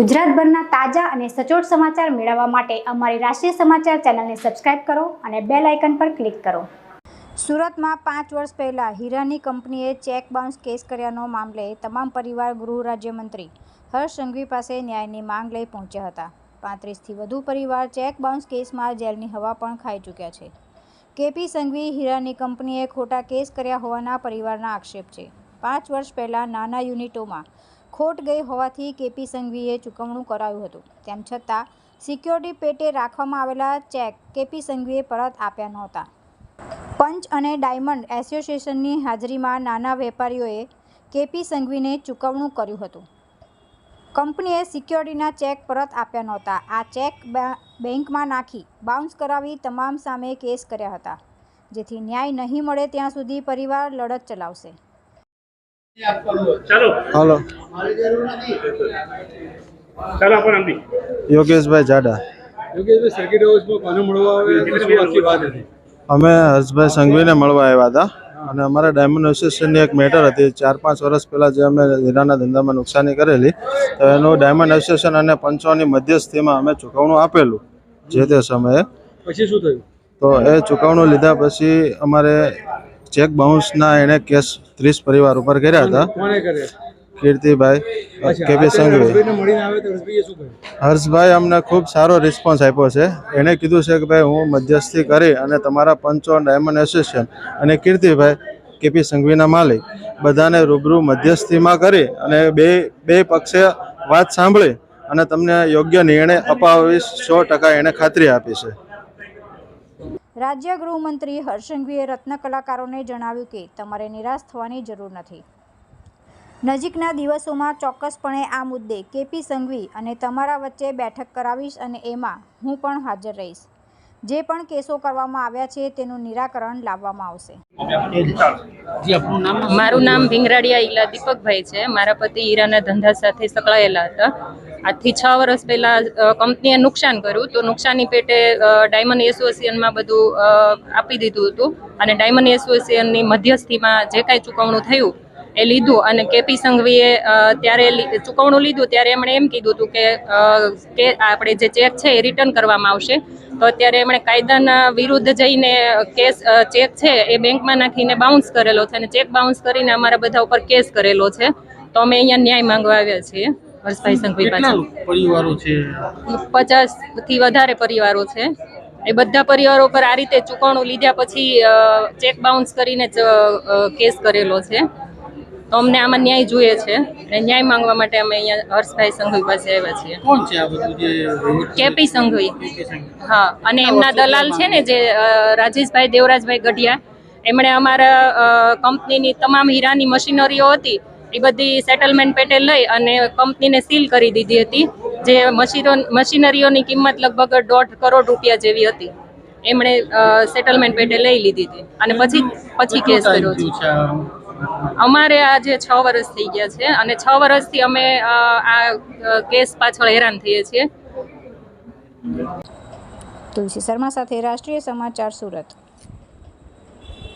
ગુજરાતભરના તાજા અને સચોટ સમાચાર મેળવવા માટે અમારી રાષ્ટ્રીય સમાચાર ચેનલને સબસ્ક્રાઇબ કરો અને બેલ આઇકન પર ક્લિક કરો. સુરતમાં પાંચ વર્ષ પહેલાં હીરાની કંપનીએ ચેક બાઉન્સ કેસ કર્યાનો મામલે તમામ પરિવાર ગૃહ રાજ્યમંત્રી હર્ષ સંઘવી પાસે ન્યાયની માંગ લઈ પહોંચ્યા હતા. પાંત્રીસથી વધુ પરિવાર ચેક બાઉન્સ કેસમાં જેલની હવા પણ ખાઈ ચૂક્યા છે. કેપી સંઘવી હીરાની કંપનીએ ખોટા કેસ કર્યા હોવાના પરિવારના આક્ષેપ છે. પાંચ વર્ષ પહેલાં નાના યુનિટોમાં ખોટ ગઈ હોવાથી કેપી સંઘવીએ ચૂકવણું કરાયું હતું. તેમ છતાં, સિક્યોરિટી પેટે રાખવામાં આવેલા ચેક કેપી સંઘવીએ પરત આપ્યા નહોતા. પંચ અને ડાયમંડ એસોસિએશનની હાજરીમાં નાના વેપારીઓએ કેપી સંઘવીને ચૂકવણું કર્યું હતું. કંપનીએ સિક્યોરિટીના ચેક પરત આપ્યા નહોતા. આ ચેક બેંકમાં નાખી, બાઉન્સ કરાવી તમામ સામે કેસ કર્યા હતા, જેથી ન્યાય નહીં મળે ત્યાં સુધી પરિવાર લડત ચલાવશે. ચાલો હાલો. ચાલો આપણ યોગેશભાઈ જાડા. યોગેશભાઈ સર્કિટ હાઉસમાં કોને મળવા આવે તો શું આખી વાત હતી અમે હર્ષભાઈ સંઘવીને મળવા આવ્યા હતા. અને અમારા ડાયમંડ એસોસિએશનની એક મેટર હતી. ચાર પાંચ વર્ષ પહેલાં જે અમે હીરાના ધંધામાં નુકસાની કરેલી તો એનું ડાયમંડ એસોસિએશન અને પંચોની મધ્યસ્થીમાં અમે ચૂકવણું આપેલું જે તે સમયે. પછી શું થયું? તો એ ચૂકવણું લીધા પછી અમારે ચેક બાઉન્સના એણે કેસ ત્રીસ પરિવાર ઉપર કર્યા હતા. કીર્તિભાઈ કેપી સંઘવી. હર્ષભાઈ અમને ખૂબ સારો રિસ્પોન્સ આપ્યો છે. એણે કીધું છે કે ભાઈ હું મધ્યસ્થી કરી અને તમારા પંચો ડાયમંડ એસોસિએશન અને કીર્તિભાઈ કેપી સંઘવીના માલિક બધાને રૂબરૂ મધ્યસ્થીમાં કરી અને બે બે પક્ષે વાત સાંભળી અને તમને યોગ્ય નિર્ણય અપાવી સો ટકા એણે ખાતરી આપી છે. રાજ્ય ગૃહમંત્રી હર્ષંઘવીએ રત્ન કલાકારોને જણાવ્યું કે તમારે નિરાશ થવાની જરૂર નથી. નજીકના દિવસોમાં ચોક્કસપણે આ મુદ્દે કેપી સંઘવી અને તમારા વચ્ચે બેઠક કરાવીશ અને એમાં હું પણ હાજર રહીશ. જે પણ કેસો કરવામાં આવ્યા છે તેનું નિરાકરણ લાવવામાં આવશે. મારું નામ ભીંગરાડિયા ઈલા દીપકભાઈ છે. મારા પતિ હીરાના ધંધા સાથે સંકળાયેલા હતા. આજથી છ વર્ષ પહેલા કંપનીએ નુકસાન કર્યું તો નુકસાની પેટે ડાયમંડ એસોસિએશનમાં બધું આપી દીધું હતું. અને ડાયમંડ એસોસિએશનની મધ્યસ્થીમાં જે કાંઈ ચૂકવણું થયું એ લીધું. અને કેપી સંઘવીએ ત્યારે ચુકવણું ચૂકવણું લીધું. ત્યારે એમણે એમ કીધું હતું કે કે આપણે જે ચેક છે એ રિટર્ન કરવામાં આવશે. તો અત્યારે એમણે કાયદાના વિરુદ્ધ જઈને કેસ ચેક છે એ બેંકમાં નાખીને બાઉન્સ કરેલો છે અને ચેક બાઉન્સ કરીને અમારા બધા ઉપર કેસ કરેલો છે. તો અમે અહીંયા ન્યાય માંગવા આવ્યા છીએ હર્ષભાઈ સંઘવી પાસે પરિવારો છે? પચાસથી વધારે પરિવારો છે. એ બધા પરિવારો પર આ રીતે ચૂકવણું લીધા પછી ચેક બાઉન્સ કરીને કેસ કરેલો છે. તો અમને આમાં ન્યાય જોઈએ છે. અને ન્યાય માંગવા માટે અમે અહીંયા હર્ષભાઈ સંઘવી પાસે આવ્યા છીએ. કોણ છે આ બધું જે કેપી સંઘવી. હા અને એમના દલાલ છે ને જે રાજેશભાઈ દેવરાજભાઈ ગઢિયા એમણે અમારા કંપનીની તમામ હીરાની મશીનરીઓ હતી એ બધી સેટલમેન્ટ પેટે લઈ અને કંપનીને સીલ કરી દીધી હતી જે મશીનો મશીનરીઓની કિંમત લગભગ દોઢ કરોડ રૂપિયા જેવી હતી. એમણે સેટલમેન્ટ પેટે લઈ લીધી હતી. અને પછી પછી કેસ કર્યો છે. અમારે આજે છ વર્ષ થઈ ગયા છે અને છ વર્ષથી અમે આ કેસ પાછળ હેરાન થઈએ છીએ. તુલસી શર્મા સાથે રાષ્ટ્રીય સમાચાર સુરત.